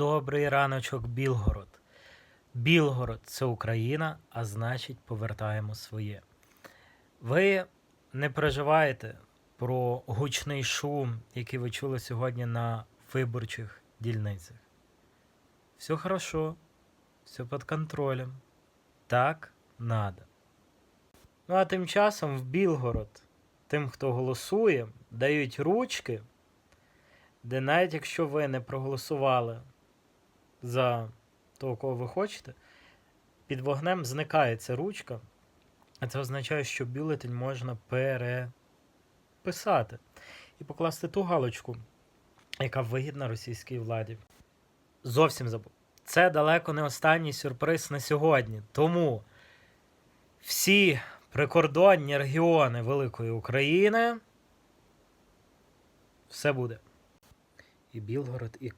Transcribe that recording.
Добрий раночок, Білгород. Білгород це Україна, а значить, повертаємо своє. Ви не переживаєте про гучний шум, який ви чули сьогодні на виборчих дільницях. Все хорошо, все під контролем. Так надо. Ну а тим часом в Білгород тим, хто голосує, дають ручки, де навіть якщо ви не проголосували за того, кого ви хочете, під вогнем зникає ця ручка, а це означає, що бюлетень можна переписати і покласти ту галочку, яка вигідна російській владі. Зовсім забув. Це далеко не останній сюрприз на сьогодні. Тому всі прикордонні регіони Великої України все буде. І Білгород, і